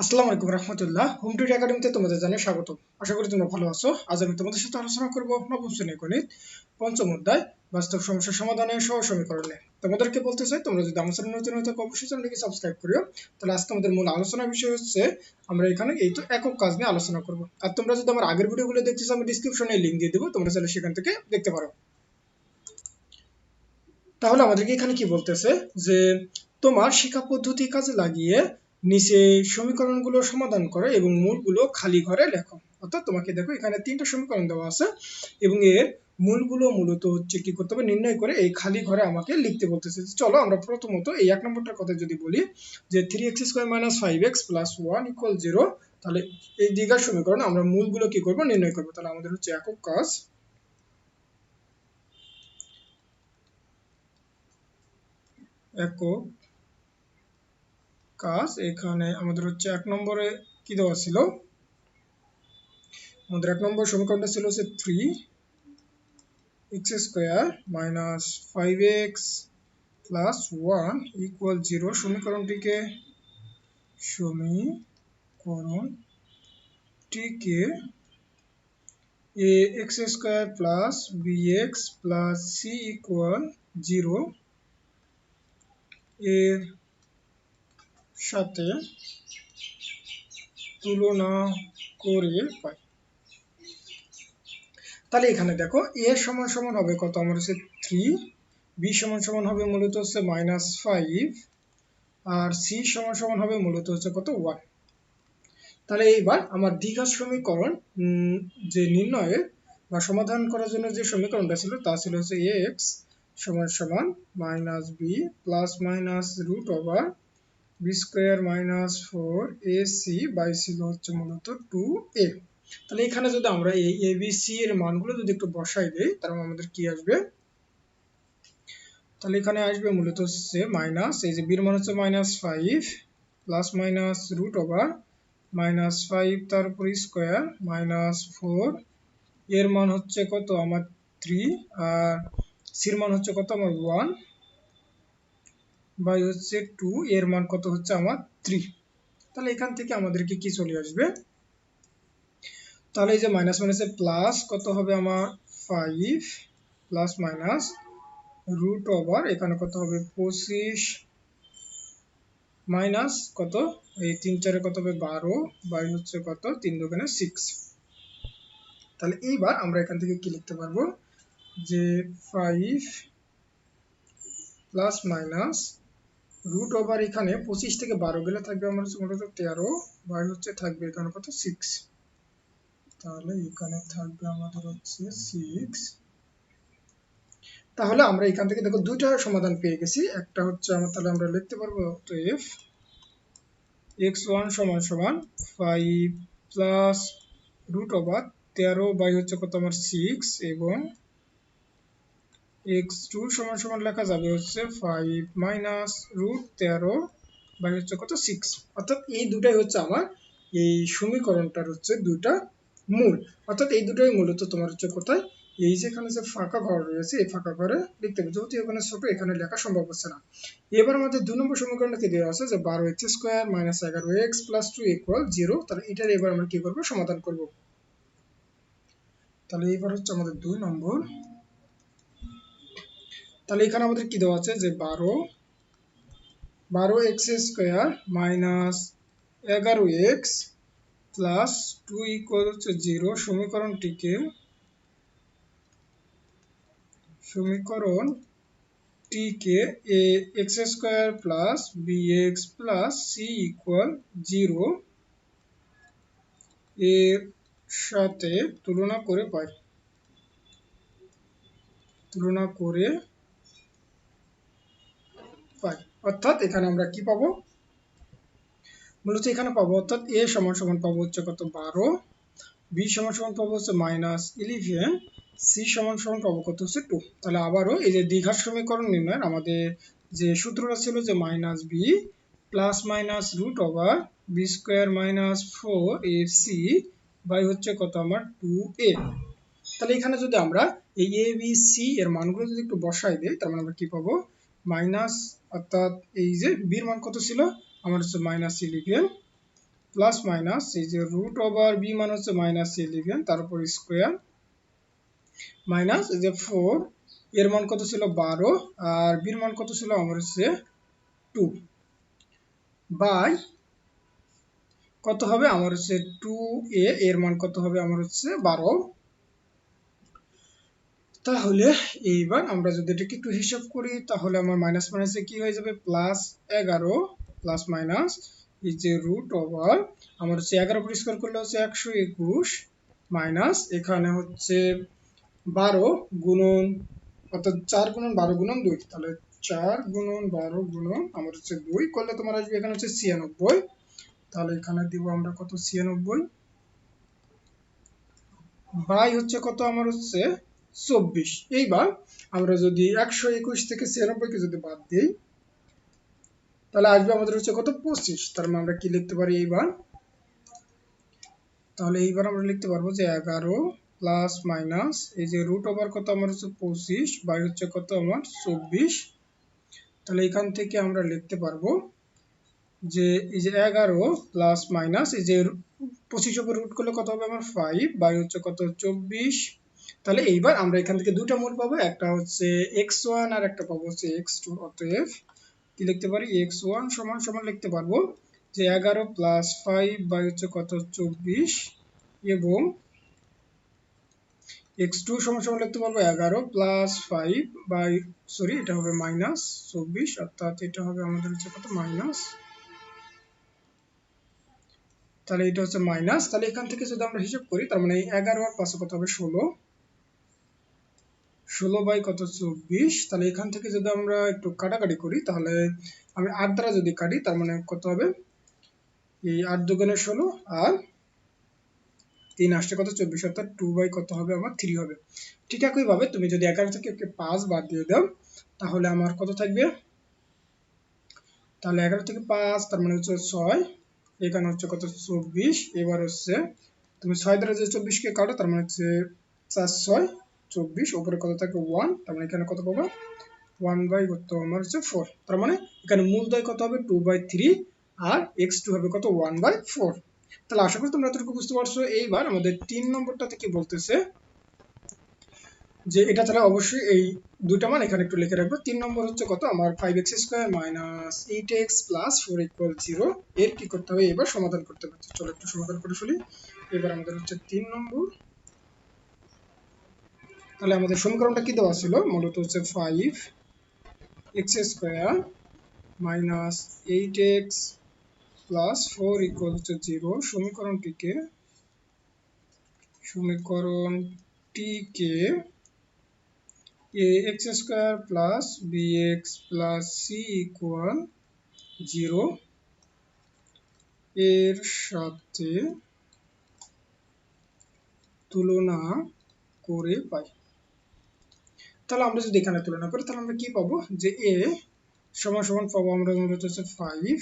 আসসালামু আলাইকুম রহমতুল্লাহ। Home today একাডেমিতে তোমাদের জানাই স্বাগত আশা করি তোমরা ভালো আছো। আজ আমি তোমাদের সাথে আলোচনা করব নবম শ্রেণি গণিত, পঞ্চম অধ্যায়, বাস্তব সমস্যা সমাধানে সহ সমীকরণে। তোমাদেরকে বলতে চাই, তোমরা যদি আমার চ্যানেল নতুন হয়ে অবশ্যই চ্যানেলটিকে সাবস্ক্রাইব করিও। তাহলে আজকে আমাদের মূল আলোচনার বিষয় হচ্ছে, আমরা এখানে এই তো একক কাজ নিয়ে আলোচনা করব। আর তোমরা যদি আমার আগের ভিডিওগুলো দেখতে চাও, আমি ডিসক্রিপশনে লিংক দিয়ে দেবো। তোমরা চাইলে সেখান থেকে দেখতে পারো। তাহলে আমাদেরকে এখানে কি বলতেছে? যে তোমার শিক্ষা পদ্ধতি কাজে লাগিয়ে নিচে সমীকরণগুলো সমাধান করো এবং মূলগুলো খালি ঘরে লেখো। অর্থাৎ তোমাকে দেখো এখানে তিনটা সমীকরণ দেওয়া আছে এবং এর মূলগুলো মূলত হচ্ছে কি করতে হবে? নির্ণয় করে এই খালি ঘরে আমাকে লিখতে বলতেছে। চলো আমরা প্রথমত এই এক নম্বরটার কথা যদি বলি, যে three x square minus five x plus one equal zero তাহলে এই দ্বিঘার সমীকরণ আমরা মূলগুলো কি করব? নির্ণয় করব। তাহলে আমাদের হচ্ছে একক কাজ। একক কাজ, এখানে আমাদের হচ্ছে এক নম্বরে কি দেওয়া ছিল? আমাদের এক নম্বর সমীকরণটা ছিল হচ্ছে three x square minus five x plus one equal zero সমীকরণটিকে সমীকরণটিকে a x square plus b x plus c equal zero এর সাথে তুলনা করে পাই। তাহলে এখানে দেখো, এ সমান সমান হবে কত? আমার হচ্ছে থ্রি বি সমান সমান হবে মূলত হচ্ছে মাইনাস ফাইভ আর সি সমান সমান হবে মূলত হচ্ছে কত? ওয়ান তাহলে এইবার আমার দীঘা সমীকরণ যে নির্ণয়ের বা সমাধান করার জন্য যে সমীকরণটা ছিল, তা ছিল হচ্ছে এক্স সমান সমান minus b plus minus root over b square minus four a c by ছিল হচ্ছে মূলত টু এ তাহলে এখানে যদি আমরা এই এ বি সি এর মানগুলো যদি একটু বসাই দিই তাহলে আমাদের কি আসবে? তাহলে এখানে আসবে মূলত হচ্ছে মাইনাস এই যে বির মান হচ্ছে minus five plus minus root over minus five তারপর স্কোয়ার মাইনাস ফোর এর মান হচ্ছে কত? আমার থ্রি আর সির মান হচ্ছে কত? আমার ওয়ান বাই হচ্ছে টু এর মান কত হচ্ছে আমার থ্রি তাহলে এখান থেকে আমাদেরকে কি চলে আসবে? তাহলে এই যে মাইনাস মাইনাসে প্লাস কত হবে আমার five plus minus root over এখানে কত হবে পঁচিশ মাইনাস কত? এই তিন চারে কত হবে বারো, বাই হচ্ছে কত? তিন দোকানে সিক্স তাহলে এইবার আমরা এখান থেকে কি লিখতে পারব? যে five plus minus root over এখানে পঁচিশ থেকে বারো গেলে থাকবে আমার মূলত তেরো বাই হচ্ছে থাকবে এখানে কত? সিক্স তাহলে এখানে থাকবে আমাদের হচ্ছে সিক্স তাহলে আমরা এখান থেকে দেখো দুইটা সমাধান পেয়ে গেছি। একটা হচ্ছে আমার তাহলে আমরা লিখতে পারব তো এফ এক্স ওয়ান সমান সমান ফাইভ প্লাস রুট ওভার তেরো বাই হচ্ছে কত? আমার সিক্স এবং এক্স সমান সমান লেখা যাবে হচ্ছে ফাইভ রুট তেরো বাই হচ্ছে কত? সিক্স অর্থাৎ এই দুটাই হচ্ছে আমার এই সমীকরণটার হচ্ছে দুটা মূল। অর্থাৎ এই দুটাই মূলত তোমার হচ্ছে কোথায়? এই যে এখানে যে ফাঁকা ঘর রয়েছে, এই ফাঁকা ঘরে লিখতে হবে। যেহেতু এখানে ছোট, এখানে লেখা সম্ভব হচ্ছে না। এবার আমাদের দুই নম্বর সমীকরণটাকে দেওয়া আছে যে বারো এক্স স্কোয়ার মাইনাস এগারো x plus two equal zero তাহলে এটার এবার আমরা কি করব? সমাধান করব। তাহলে এবার হচ্ছে আমাদের দুই নম্বর তাহলে এখানে আমাদের কি দেওয়া আছে? যে বারো বারো এক্স স্কোয়ার মাইনাস এগারো এক্স প্লাস টু ইকুয়াল হচ্ছে জিরো সমীকরণটিকে সমীকরণ টিকে a x square plus b x plus c equal zero এর সাথে তুলনা করে পাই। তুলনা করে পাই অর্থাৎ এখানে আমরা কি পাবো? মূলত এখানে পাবো, অর্থাৎ এ সমান সমান পাবো হচ্ছে কত? বারো। বি সমান সমান পাবো হচ্ছে মাইনাস ইলেভেন। সি সমান সমান পাবো কত? হচ্ছে টু। তাহলে আবারও এই যে দীঘার সমীকরণ নির্ণয়ের আমাদের যে সূত্রটা ছিল যে minus b plus minus root over b square minus four a c by হচ্ছে কত? আমার টু এ। তাহলে এখানে যদি আমরা এই এ, বি, সি এর মানগুলো যদি একটু বসাই দিই, তার মানে আমরা কি পাবো? মাইনাস, অর্থাৎ এই যে বির মান কত ছিল? আমার হচ্ছে মাইনাস ইলেভেন প্লাস মাইনাস এই যে রুট ওভার বি মান হচ্ছে মাইনাস ইলেভেন তারপর স্কোয়ার মাইনাস এই যে ফোর এর মান কত ছিল? বারো, আর বির মান কত ছিল? আমার হচ্ছে টু বাই, কত হবে? আমার হচ্ছে টু এ, এর মান কত হবে? আমার হচ্ছে বারো। তাহলে এইবার আমরা যদি এটাকে একটু হিসাব করি, তাহলে আমার মাইনাস মাইনাসে কি হয়ে যাবে? প্লাস এগারো প্লাস মাইনাস এই যে রুট ওভার আমার হচ্ছে এগারো পরিষ্কার করলে হচ্ছে একশো একুশ মাইনাস এখানে হচ্ছে বারো গুণন, অর্থাৎ চার গুণন বারো গুণন দুই। তাহলে চার গুণন বারো গুণন আমার হচ্ছে দুই করলে তোমার আসবে এখানে হচ্ছে ছিয়ানব্বই। তাহলে এখানে দিব আমরা কত? ছিয়ানব্বই। বাই হচ্ছে কত? আমার হচ্ছে চব্বিশ। এইবার আমরা যদি একশো একুশ থেকে ছিয়ানব্বইকে যদি বাদ দিই, তাহলে আসবে আমাদের হচ্ছে কত? পঁচিশ। তার মানে আমরা কি লিখতে পারি এইবার? তাহলে এইবার আমরা লিখতে পারব যে এগারো প্লাস মাইনাস এই যে রুট ওভার কত? আমার হচ্ছে পঁচিশ বাই হচ্ছে কত? আমার চব্বিশ। তাহলে এখান থেকে আমরা লিখতে পারব যে এই যে এগারো প্লাস মাইনাস এই যে পঁচিশ ওপর রুট করলে কত হবে? আমার ফাইভ বাই হচ্ছে কত? চব্বিশ। তাহলে এইবার আমরা এখান থেকে দুটা মূল পাবো, একটা হচ্ছে এক্স ওয়ান আর একটা পাবো হচ্ছে এক্স টু অতএব কি লিখতে পারি? এক্স ওয়ান সমান সমান লিখতে পারব যে এগারো প্লাস ফাইভ বাই হচ্ছে কত? চব্বিশ। এবং এক্স টু সমান সমান লিখতে পারব এগারো প্লাস ফাইভ বাই সরি এটা হবে মাইনাস চব্বিশ, অর্থাৎ এটা হবে আমাদের হচ্ছে কত? মাইনাস তাহলে এটা হচ্ছে মাইনাস তাহলে এখান থেকে যদি আমরা হিসাব করি, তার মানে এগারো আর পাঁচে কত হবে? ষোলো। ষোলো বাই কত চব্বিশ? তাহলে এখান থেকে যদি আমরা একটু কাটাকাটি করি, তাহলে আমি আট দ্বারা যদি কাটি, তার মানে কত হবে? এই আট দুগুণে ষোলো আর তিন আসছে কত? চব্বিশ, অর্থাৎ টু বাই কত হবে? আমার থ্রি হবে। ঠিক একইভাবে তুমি যদি এগারো থেকে পাঁচ বাদ দিয়ে দাও, তাহলে আমার কত থাকবে? তাহলে এগারো থেকে পাঁচ, তার মানে হচ্ছে ছয়। এখানে হচ্ছে কত? চব্বিশ। এবার হচ্ছে তুমি ছয় দ্বারা যে চব্বিশকে কাটো, তার মানে হচ্ছে চার, ছয়। চব্বিশ ওপরে কত থাকে ওয়ান তার মানে এখানে কত পাবো? ওয়ান বাই কত? আমার হচ্ছে ফোর তার মানে এখানে মূলদয় কত হবে? টু বাই থ্রি আর এক্স টু হবে কত? ওয়ান বাই ফোর তাহলে আশা করি তোমরা এতটুকু বুঝতে পারছ। এইবার আমাদের তিন নম্বরটা থেকে বলতেছে যে এটা তাহলে অবশ্যই এই দুইটা মান এখানে একটু লিখে রাখব। তিন নম্বর হচ্ছে কত? আমার five x square minus eight x plus four equal zero এর কি করতে হবে? এবার সমাধান করতে পারছি চলো একটু সমাধান করে ফেলি। এবার আমাদের হচ্ছে তিন নম্বর। তাহলে আমাদের সমীকরণটা কি দেওয়া ছিল? মূলত হচ্ছে five x square minus eight x plus four equal হচ্ছে জিরো সমীকরণটিকে সমীকরণটিকে a x square plus b x plus c equal zero এর সাথে তুলনা করে পাই। তাহলে আমরা যদি এখানে তুলনা করি, তাহলে আমরা কি পাবো? যে এ সমান সমান পাবো আমরা হচ্ছে ফাইভ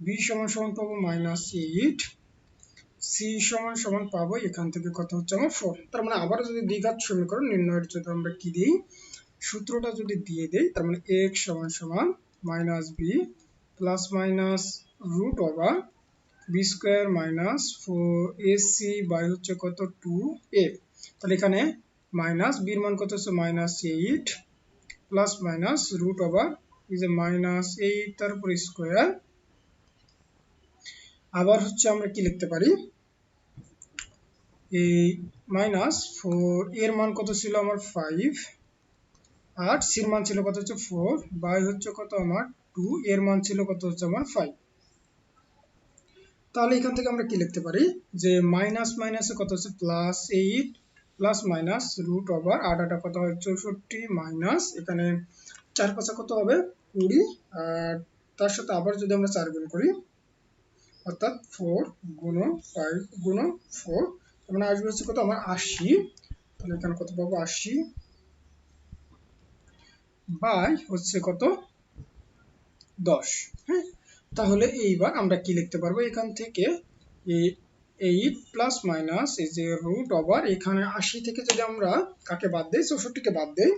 বি সমান সমান পাবো মাইনাস এইট সি সমান সমান পাবো এখান থেকে কত হচ্ছে আমার ফোর তার মানে আবার যদি দ্বিঘাত সমীকরণ নির্ণয়ের জন্য আমরা কি দিই? সূত্রটা যদি দিয়ে দেই, তার মানে এক্স সমান সমান minus b plus minus root over b square minus four a c by হচ্ছে কত? টু এ তাহলে এখানে মাইনাস বির মান কত হচ্ছে minus eight plus minus root over is a minus eight তারপর স্কোয়ার আবার হচ্ছে আমরা কি লিখতে পারি? এই মাইনাস ফোর এর মান কত ছিল আমার? ফাইভ আর সির মান ছিল কত হচ্ছে? ফোর বাই হচ্ছে কত আমার? টু এর মান ছিল কত হচ্ছে আমার? ফাইভ তাহলে এখান থেকে আমরা কি লিখতে পারি? যে মাইনাস মাইনাসে কত হচ্ছে? Plus eight plus minus root over আট আটা কত হয়? চৌষট্টি মাইনাস এখানে চার পাঁচা কত হবে? কুড়ি, আর তার সাথে আবার যদি আমরা চার গুণ করি, অর্থাৎ ফোর গুণ ফাইভ গুণ ফোর মানে আসবে হচ্ছে কত? আমার আশি। তাহলে এখানে কত পাবো? আশি বাই হচ্ছে কত? দশ। হ্যাঁ? তাহলে এইবার আমরা কি লিখতে পারব? এখান থেকে এইট প্লাস মাইনাস এই যে রুট ওভার এখানে আশি থেকে যদি আমরা কাকে বাদ দিই, চৌষট্টিকে বাদ দিই,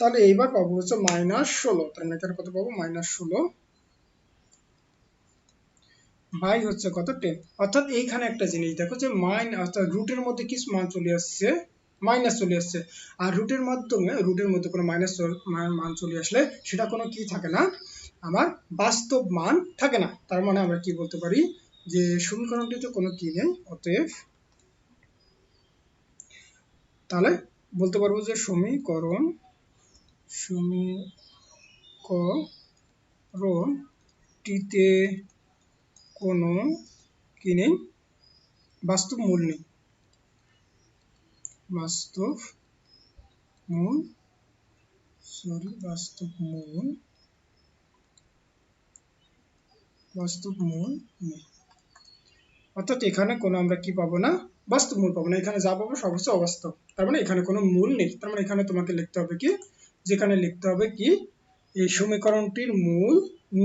তাহলে এইবার পাবো হচ্ছে মাইনাস ষোলো তাহলে এখানে কত পাবো? মাইনাস ষোলো বাই হচ্ছে কত? টেন অর্থাৎ এইখানে একটা জিনিস, দেখো যে মাইন অর্থাৎ রুটের মধ্যে কিছু মান চলে আসছে মাইনাস চলে আসছে। আর রুটের মাধ্যমে রুটের মধ্যে কোনো মাইনাস মান চলে আসলে সেটা কোনো কি থাকে না? আমার বাস্তব মান থাকে না। তার মানে আমরা কি বলতে পারি? যে সমীকরণটিতে কোনো কি নেই, অতএব তাহলে বলতে পারব যে সমীকরণ, সমীকরণটিতে কোনো কি নেই, বাস্তব মূল নেই। বাস্তব মূল সরি বাস্তব মূল বাস্তব মূল নেই। অর্থাৎ এখানে কোনো আমরা কি পাবো না? বাস্তব মূল পাবো না। এখানে যা পাবো সব অবাস্তব। তার মানে এখানে কোনো মূল নেই। তার মানে এখানে তোমাকে লিখতে হবে কি? যেখানে লিখতে হবে কি? এই সমীকরণটির মূল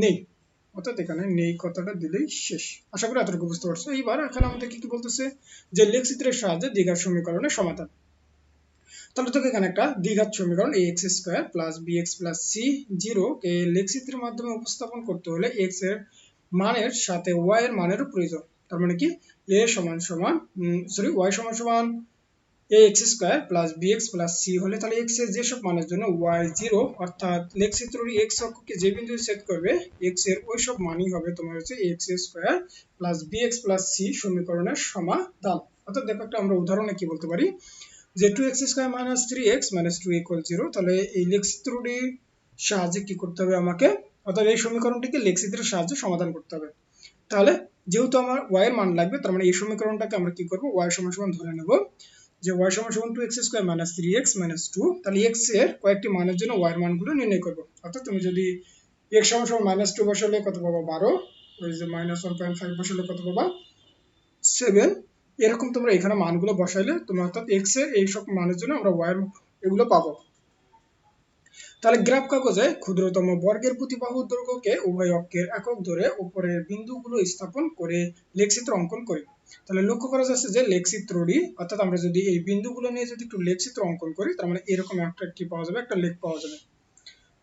নেই। অর্থাৎ এখানে নেই কথাটা দিলেই শেষ। আশা করি এতটুকু বুঝতে পারছ। এইবার এখানে আমাদের কি কি বলতেছে? যে লেখচিত্রের সাহায্যে দীঘার সমীকরণের সমাধান। তাহলে তোকে এখানে একটা দ্বিঘাত সমীকরণ x square plus b x plus c zero কে লেখচিত্রের মাধ্যমে উপস্থাপন করতে হলে এক্সের মানের সাথে ওয়াই এর মানেরও প্রয়োজন। তার মানে কি? এ সমান সমান সরি ওয়াই সমান সমান a x square plus b x plus c হলে তাহলে এক্সের যেসব মানের জন্য ওয়াই জিরো অর্থাৎ লেখচিত্রটি এক্স অক্ষকে যে বিন্দু সেট করবে এক্সের ওই সব মানই হবে তোমার হচ্ছে x square plus b x plus c সমীকরণের সমাধান অর্থাৎ দেখো একটা আমরা উদাহরণে কি বলতে পারি? যে two x square minus three x minus two equal zero তাহলে এই লেখচিত্রটির সাহায্যে কি করতে হবে আমাকে? অর্থাৎ এই সমীকরণটিকে লেখচিত্রের সাহায্যে সমাধান করতে হবে। তাহলে যেহেতু আমার ওয়াই এর মান লাগবে, তার মানে এই সমীকরণটাকে আমরা কি করব? ওয়াই সমান সমান ধরে নেব। যে ওয়াই সমান সমান two x square minus three x minus two তাহলে এক্সের কয়েকটি মানের জন্য ওয়াই এর মানগুলো নির্ণয় করব। অর্থাৎ তুমি যদি এক্স সমান সমান মাইনাস টু বসালে কত পাবা? বারো। ওই যে মাইনাস ওয়ান পয়েন্ট ফাইভ বসালে কত পাবা? সেভেন এরকম তোমরা এখানে মানগুলো বসাইলে তোমরা অর্থাৎ এক্সের এই সব মানের জন্য আমরা ওয়াই এগুলো পাবো। তাহলে গ্রাফ কাগজে ক্ষুদ্রতম বর্গের প্রতিবাহু দৈর্ঘ্যকে উভয় অক্ষের একক ধরে উপরের বিন্দুগুলো স্থাপন করে লেখচিত্র অঙ্কন করি। তাহলে লক্ষ্য করা যাচ্ছে যে লেখচিত্রটি, অর্থাৎ আমরা যদি এই বিন্দুগুলো নিয়ে যদি একটু লেখচিত্র অঙ্কন করি, তার মানে এরকম একটা কি পাওয়া যাবে, একটা লেখ পাওয়া যাবে।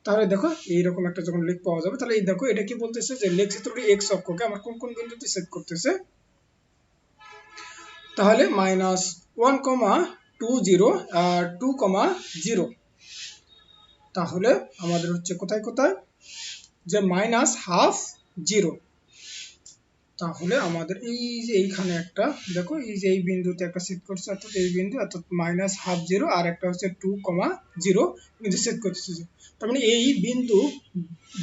তাহলে দেখো, এইরকম একটা যখন লেখ পাওয়া যাবে, তাহলে এই দেখো, এটা কি বলতেছে যে লেখচিত্রটি এক্স অক্ষকে আমার কোন কোন বিন্দুতে সেট করতেছে? তাহলে minus one comma two zero two comma zero তাহলে আমাদের হচ্ছে কোথায় কোথায়? যে মাইনাস হাফ জিরো তাহলে আমাদের এই যে এইখানে একটা, দেখো এই যে এই বিন্দুতে একটা সেট করছে, অর্থাৎ এই বিন্দু, অর্থাৎ মাইনাস হাফ জিরো আর একটা হচ্ছে টু কমা জিরো বিন্দু সেট করতেছে। তার মানে এই বিন্দু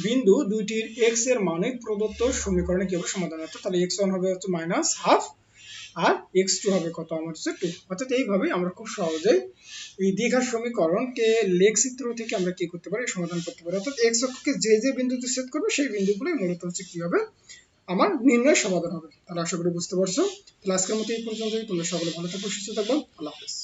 বিন্দু দুইটির এক্সের মানে প্রদত্ত সমীকরণে কি হবে? সমাধান অর্থাৎ তাহলে এক্স ওয়ান হবে হচ্ছে মাইনাস হাফ আর এক্স টু হবে কত আমার হচ্ছে টু অর্থাৎ এইভাবে আমরা খুব সহজেই এই দীঘার সমীকরণকে লেখচিত্র থেকে আমরা কি করতে পারি, সমাধান করতে পারি। অর্থাৎ এক্স অক্ষকে যে যে বিন্দুতে সেট করবে, সেই বিন্দুগুলোই মূলত হচ্ছে কি হবে? আমার নির্ণয় সমাধান হবে। তাহলে আশা করি বুঝতে পারছ। তাহলে আজকের মতো এই পর্যন্তই। তোমরা সকলে ভালো থাকো, সুস্থ থাকব আল্লাহ হাফেজ।